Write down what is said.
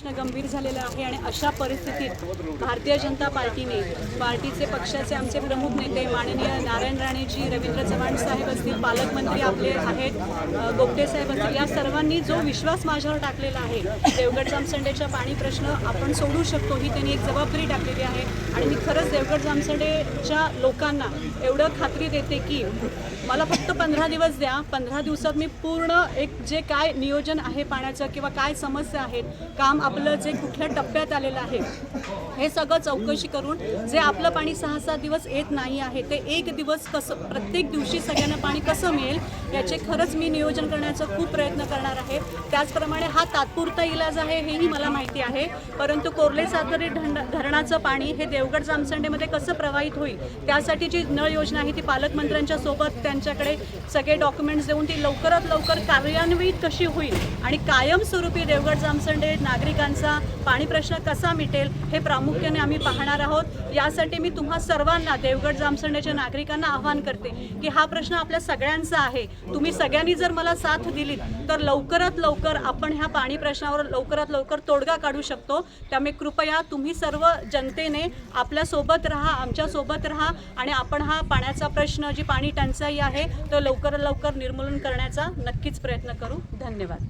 प्रश्न गंभीर झालेला आहे आणि अशा परिस्थितीत भारतीय जनता पार्टीने पार्टीचे पक्षाचे आमचे प्रमुख नेते माननीय नारायण राणेजी रवींद्र चव्हाण साहेब असतील पालकमंत्री आपले आहेत गोपटे साहेब असतील या सर्वांनी जो विश्वास माझ्यावर टाकलेला आहे देवगड जामसंडेचा पाणी प्रश्न आपण सोडू शकतो ही त्यांनी एक जबाबदारी टाकलेली आहे. आणि मी खरंच देवगड जामसंडेच्या लोकांना एवढं खात्री देते की मला फक्त पंधरा दिवस द्या पंधरा दिवसात मी पूर्ण एक जे काय नियोजन आहे पाण्याचं किंवा काय समस्या आहेत काम आपलं जे कुठल्या टप्प्यात आलेलं आहे हे सगळं चौकशी करून जे आपलं पाणी सहा सात दिवस येत नाही आहे ते एक दिवस कसं प्रत्येक दिवशी सगळ्यांना पाणी कसं मिळेल याचे खरंच मी नियोजन करण्याचा खूप प्रयत्न करणार आहे. त्याचप्रमाणे हा तात्पुरता इलाज आहे हेही मला माहिती आहे. परंतु कोर्ले सातरी धरणाचं पाणी हे देवगड जामसंडेमध्ये कसं प्रवाहित होईल त्यासाठी जी नळ योजना आहे ती पालकमंत्र्यांच्या सोबत त्यांच्याकडे सगळे डॉक्युमेंट्स देऊन ती लवकरात लवकर कार्यान्वित कशी होईल आणि कायमस्वरूपी देवगड जामसंडे नागरिकांचा पाणी प्रश्न कसा मिटेल हे प्रामुख्याने आम्ही पाहणार आहोत. यासाठी मी तुम्हा सर्वांना देवगड जामसंडेच्या नागरिकांना आवाहन करते की हा प्रश्न आपल्या सगळ्यांचा आहे. तुम्ही सगळ्यांनी जर मला साथ दिली तर लवकरात लवकर आपण ह्या पाणी प्रश्नावर लवकरात लवकर तोडगा काढू शकतो. त्यामुळे कृपया तुम्ही सर्व जनतेने आपल्यासोबत राहा आमच्यासोबत राहा आणि आपण हा पाण्याचा प्रश्न जी पाणी टंचाई आहे तो लवकरात लवकर निर्मूलन करण्याचा नक्कीच प्रयत्न करू. धन्यवाद.